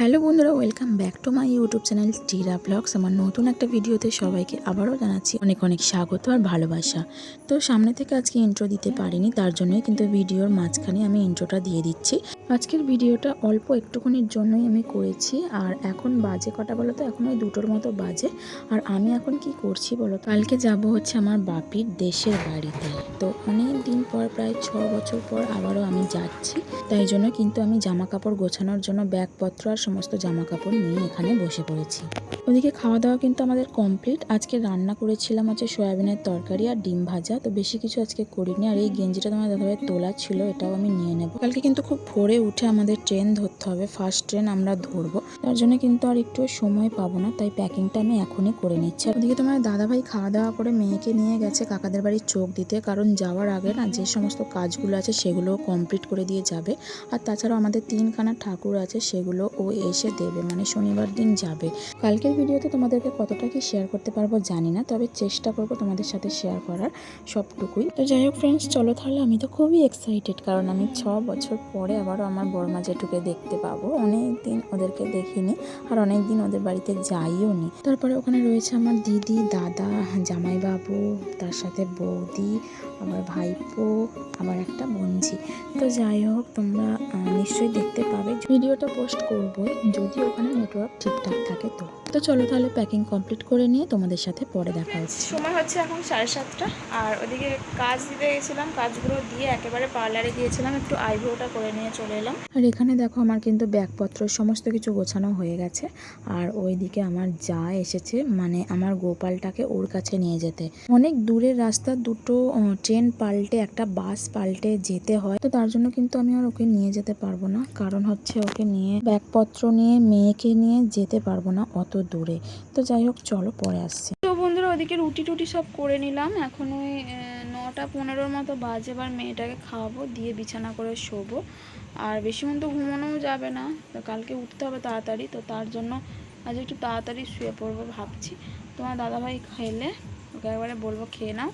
Hello বন্ধুরা, welcome back to my YouTube channel Tira blogs. আমার নতুন একটা ভিডিওতে সবাইকে আবারও জানাচ্ছি অনেক অনেক স্বাগত আর ভালোবাসা। তো সামনে থেকে আজকে ইন্ট্রো দিতে পারিনি, তার জন্যই কিন্তু ভিডিওর মাঝখানে আমি ইন্ট্রোটা দিয়ে দিচ্ছি। আজকের ভিডিওটা অল্প একটুখানির জন্যই আমি করেছি, আর এখন বাজে কটা বলো তো এখন ওই দুটোর মতো বাজে। আর আমি এখন কি করছি বলো কালকে যাব হচ্ছে আমার বাপির দেশের বাড়িতে। তো অনেক দিন পর, প্রায় ছ বছর পর আবারও আমি যাচ্ছি। তাই জন্য কিন্তু আমি জামা কাপড় গোছানোর জন্য ব্যাগপত্র আর সমস্ত জামা কাপড় নিয়ে এখানে বসে পড়েছি। ওদিকে খাওয়া দাওয়া কিন্তু আমাদের কমপ্লিট। আজকে রান্না করেছিলাম হচ্ছে সয়াবিনের তরকারি আর ডিম ভাজা। তো বেশি কিছু আজকে করিনি। আর এই গেঞ্জিটা তোমার দাদাভাই তোলা ছিল, এটাও আমি নিয়ে নেব। কালকে কিন্তু খুব ভোরে উঠে আমাদের ট্রেন ধরতে হবে। ফার্স্ট ট্রেন আমরা ধরবো। তার জন্য কিন্তু আর একটু সময় পাবো না, তাই প্যাকিংটা আমি এখনই করে নিচ্ছি। ওদিকে তোমার দাদাভাই খাওয়া দাওয়া করে মেয়েকে নিয়ে গেছে কাকাদের বাড়ির চোখ দিতে। কারণ যাওয়ার আগে না যে সমস্ত কাজগুলো আছে সেগুলো কমপ্লিট করে দিয়ে যাবে। আর তাছাড়াও আমাদের তিনখানা ঠাকুর আছে, সেগুলো ও এসে দেবে। মানে শনিবার দিন যাবে। কালকের ভিডিওতে তোমাদেরকে কতটা কি শেয়ার করতে পারব জানি না, তবে চেষ্টা করব তোমাদের সাথে শেয়ার করার সবটুকুই। তো যাই হোক ফ্রেন্ডস চলো তাহলে। আমি তো খুবই এক্সাইটেড কারণ আমি ছ বছর পরে আবারও আমার বড়মা জেঠুকে দেখতে পাবো অনেক দিন ওদেরকে দেখিনি আর অনেক দিন ওদের বাড়িতে যাইও নি তারপরে ওখানে রয়েছে আমার দিদি, দাদা, জামাইবাবু তার সাথে বৌদি আমার ভাইপো আমার একটা বোনঝি তো যাই হোক তোমরা নিশ্চয়ই দেখতে পাবে। ভিডিওটা পোস্ট করব যদি ওখানে নেটওয়ার্ক ঠিকঠাক থাকে তো। তো চলো তাহলে প্যাকিং কমপ্লিট করে নিয়ে তোমাদের সাথে পরে দেখা হচ্ছে। সময় হচ্ছে এখন সাড়ে সাতটা আর ওদিকে কাজ দিতে গেছিলাম কাজগুলো দিয়ে একেবারে পার্লারে গিয়েছিলাম একটু আইব্রোটা করে নিয়ে চলে এলাম। আর এখানে দেখো আমার কিন্তু ব্যাগপত্র সমস্ত কিছু গোছানো হয়ে গেছে। আর ওইদিকে আমার যা এসেছে মানে আমার গোপালটাকে ওর কাছে নিয়ে যেতে। অনেক দূরের রাস্তা দুটো ট্রেন পাল্টে, একটা বাস পাল্টে যেতে হয়। তো তার জন্য কিন্তু আমি আর ওকে নিয়ে যেতে পারব না। কারণ হচ্ছে ওকে নিয়ে, ব্যাগপত্র নিয়ে, মেয়েকে নিয়ে যেতে পারব না অত দূরে। তো যাই হোক, চলো পরে আসছে। তো বন্ধুরা, ওদিকে রুটি টুটি সব করে নিলাম। এখন ওই নটা পনেরোর মতো বাজে, এবার মেয়েটাকে খাওয়াবো, দিয়ে বিছানা করে শোবো। আর বেশি মন তো ঘুমানোও যাবে না। তো কালকে উঠতে হবে তাড়াতাড়ি। তো তার জন্য আজ একটু তাড়াতাড়ি শুয়ে পড়ব ভাবছি। তোমার দাদাভাই খেলে ওকে একবারে বলব, খেয়ে নাও।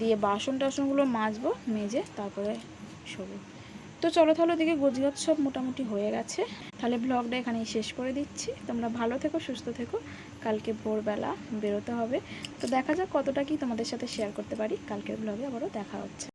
দিয়ে বাসন টাসনগুলো মাজবো, মেজে তারপরে শোবো। তো চলো তাহলে ওদিকে গোজগাছ সব মোটামুটি হয়ে গেছে। তাহলে ব্লগটা এখানেই শেষ করে দিচ্ছি। তোমরা ভালো থেকো, সুস্থ থেকো। কালকে ভোরবেলা বেরোতে হবে। তো দেখা যাক কতটা কি তোমাদের সাথে শেয়ার করতে পারি। কালকের ব্লগে আবারও দেখা হচ্ছে।